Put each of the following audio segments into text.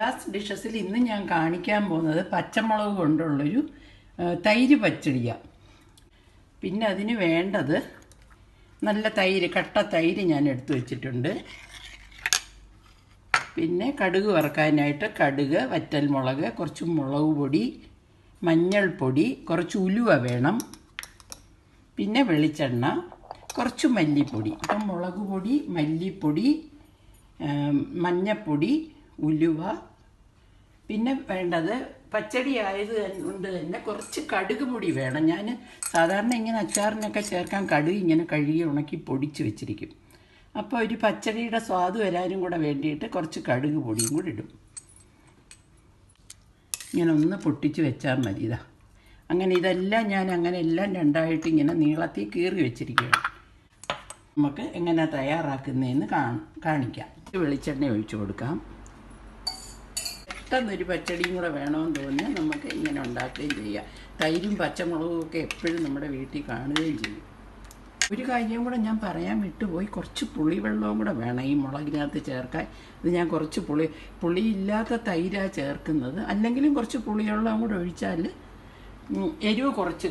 Last ഡിഷസിൽ ഇന്ന് ഞാൻ കാണിക്കാൻ പോകുന്നത് പച്ചമുളക് കൊണ്ടുള്ളൊരു തൈര് പച്ചടിയാണ് പിന്നെ അതിന് വേണ്ടത് നല്ല തൈര് കട്ട തൈര് ഞാൻ എടുത്തു വച്ചിട്ടുണ്ട്. പിന്നെ കടുക് വറക്കാനായിട്ട് കടുക് വറ്റൽമുളക് കുറച്ച് മുളക് പൊടി മഞ്ഞൾപ്പൊടി കുറച്ച് ഉലുവ വേണം. പിന്നെ വെളിച്ചെണ്ണ കുറച്ച് മല്ലിപ്പൊടി. അപ്പം മുളക് പൊടി മല്ലിപ്പൊടി ആം, മഞ്ഞപ്പൊടി ഉലുവ. പിന്നെ വേണ്ടത് പച്ചടി ആയത് കൊണ്ട് തന്നെ കുറച്ച് കടുക് പൊടി വേണം. ഞാൻ സാധാരണ ഇങ്ങനെ അച്ചാറിനൊക്കെ ചേർക്കാൻ കടുക് ഇങ്ങനെ കഴുകി ഉണക്കി പൊടിച്ച് വെച്ചിരിക്കും. അപ്പോൾ ഒരു പച്ചടിയുടെ സ്വാദ് വരാനും കൂടെ വേണ്ടിയിട്ട് കുറച്ച് കടുക് പൊടിയും കൂടി ഇടും. ഇങ്ങനെ ഒന്ന് പൊട്ടിച്ച് വെച്ചാൽ മതി ഇതാ. അങ്ങനെ ഇതെല്ലാം ഞാൻ അങ്ങനെ എല്ലാം രണ്ടായിട്ട് ഇങ്ങനെ നീളത്തിൽ കീറി വെച്ചിരിക്കുകയാണ്. നമുക്ക് എങ്ങനെ തയ്യാറാക്കുന്നതെന്ന് കാണ. കാണിക്കാം. വെളിച്ചെണ്ണ ഒഴിച്ചു കൊടുക്കാം. പെട്ടെന്നൊരു പച്ചടിയും കൂടെ വേണമെന്ന് തോന്നിയാൽ നമുക്ക് ഇങ്ങനെ ഉണ്ടാക്കുകയും ചെയ്യാം. തൈരും പച്ചമുളകും ഒക്കെ എപ്പോഴും നമ്മുടെ വീട്ടിൽ കാണുകയും ചെയ്യും. ഒരു കാര്യം കൂടെ ഞാൻ പറയാൻ വിട്ടുപോയി. കുറച്ച് പുളിവെള്ളവും കൂടെ വേണം ഈ മുളകിനകത്ത് ചേർക്കാൻ. ഇത് ഞാൻ കുറച്ച് പുളി പുളിയില്ലാത്ത തൈരാണ് ചേർക്കുന്നത്. അല്ലെങ്കിലും കുറച്ച് പുളിവെള്ളവും കൂടെ ഒഴിച്ചാൽ എരിവ് കുറച്ച്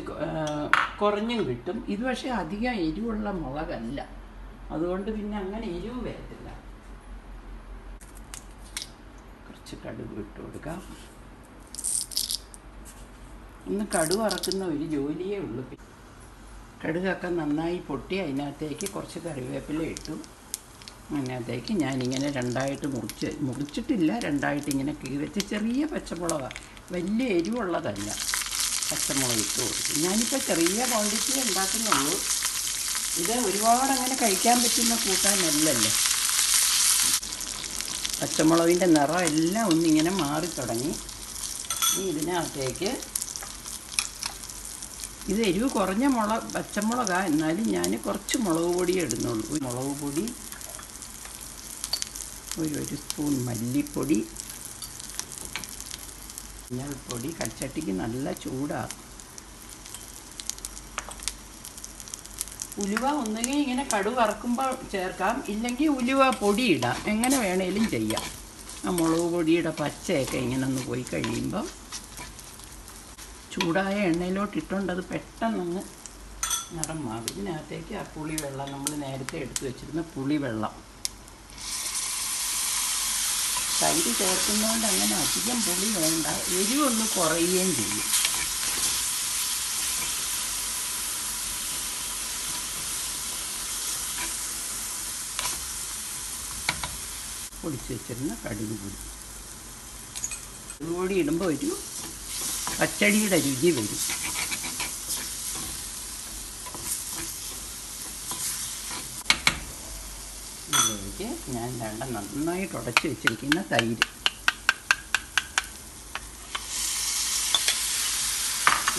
കുറഞ്ഞും കിട്ടും. ഇത് പക്ഷേ അധികം എരിവുള്ള മുളകല്ല. അതുകൊണ്ട് പിന്നെ അങ്ങനെ എരിവ് വരത്തില്ല. കുറച്ച് കടുക് ഇട്ട് കൊടുക്കാം. ഒന്ന് കടുക് അറക്കുന്ന ഒരു ജോലിയേ ഉള്ളൂ. കടുകൊക്കെ നന്നായി പൊട്ടി അതിനകത്തേക്ക് കുറച്ച് കറിവേപ്പില ഇട്ടു. അതിനകത്തേക്ക് ഞാനിങ്ങനെ രണ്ടായിട്ട് മുറിച്ച് മുറിച്ചിട്ടില്ല രണ്ടായിട്ട് ഇങ്ങനെ കീറിച്ച് ചെറിയ പച്ചമുളകാണ് വലിയ എരിവുള്ളതല്ല. പച്ചമുളക് ഇട്ട് കൊടുക്കും ഞാനിപ്പോൾ ചെറിയ ക്വാണ്ടിറ്റി ഉണ്ടാക്കുന്നുള്ളൂ. ഇത് ഒരുപാട് അങ്ങനെ കഴിക്കാൻ പറ്റുന്ന കൂട്ടാനല്ലല്ലോ. പച്ചമുളകിന്റെ നിറം എല്ലാം ഒന്നിങ്ങനെ മാറി തുടങ്ങി. ഇനി ഇതിനകത്തേക്ക് ഇത് എരിവ് കുറഞ്ഞ മുളക് പച്ചമുളകാണ് എന്നാലും ഞാൻ കുറച്ച് മുളക് പൊടി ഇടുന്നുള്ളൂ. മുളക് പൊടി ഒരു ഒരു സ്പൂൺ മല്ലിപ്പൊടി മഞ്ഞൾപ്പൊടി കച്ചട്ടിക്ക് നല്ല ചൂടാണ് ഉലുവ ഒന്നുകിൽ ഇങ്ങനെ കടു വറക്കുമ്പോൾ ചേർക്കാം. ഇല്ലെങ്കിൽ ഉലുവ പൊടിയിടാം. എങ്ങനെ വേണേലും ചെയ്യാം. ആ മുളക് പൊടിയുടെ പച്ചയൊക്കെ ഇങ്ങനെ ഒന്ന് പോയി കഴിയുമ്പോൾ ചൂടായ എണ്ണയിലോട്ട് ഇട്ടുകൊണ്ട് അത് പെട്ടെന്നങ്ങ് നിറം മാറും. ഇതിനകത്തേക്ക് ആ പുളിവെള്ളം നമ്മൾ നേരത്തെ എടുത്തു വെച്ചിരുന്ന പുളിവെള്ളം. തൈര് ചേർക്കുന്നതുകൊണ്ട് അങ്ങനെ അധികം പുളി വേണ്ട. എരിവൊന്ന് കുറയുകയും ചെയ്യും. പൊടിച്ച് വെച്ചിരുന്ന കടുക് പൊടി. കടുക് പൊടി ഇടുമ്പോൾ ഒരു പച്ചടിയുടെ രുചി വരും. ഇതിലേക്ക് ഞാൻ വേണ്ട നന്നായിട്ട് ഉടച്ച് വെച്ചിരിക്കുന്ന തൈര്.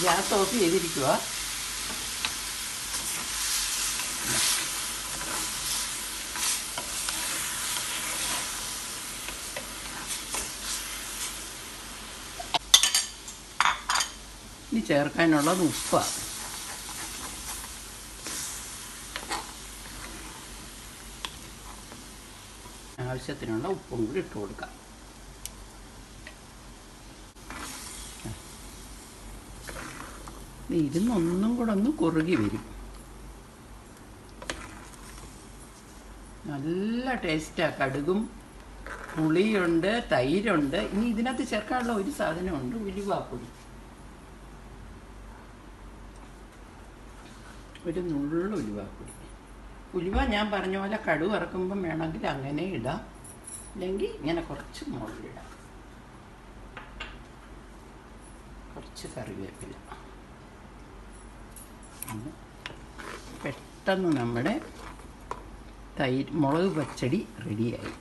ഗ്യാസ് ഓഫ് ചെയ്തിരിക്കുക ഇനി ചേർക്കാനുള്ളത് ഉപ്പാണ് ആവശ്യത്തിനുള്ള ഉപ്പും കൂടി ഇട്ട് കൊടുക്കാം. ഇരുന്നൊന്നും കൂടെ ഒന്ന് കുറുകി വരും. നല്ല ടേസ്റ്റാ കടുകും പുളിയുണ്ട് തൈരുണ്ട്. ഇനി ഇതിനകത്ത് ചേർക്കാനുള്ള ഒരു സാധനമുണ്ട് ഉലുവാപ്പൊടി ഒരു നുള്ളു ഉലുവാപ്പൊടി ഉലുവ ഞാൻ പറഞ്ഞ പോലെ കടുവ് ഇറക്കുമ്പം വേണമെങ്കിൽ അങ്ങനെ ഇടാം. അല്ലെങ്കിൽ ഇങ്ങനെ കുറച്ച് മുകളിലിടാം കുറച്ച് കറിവേപ്പില. പെട്ടെന്ന് നമ്മുടെ തൈര് മുളക് പച്ചടി റെഡിയായി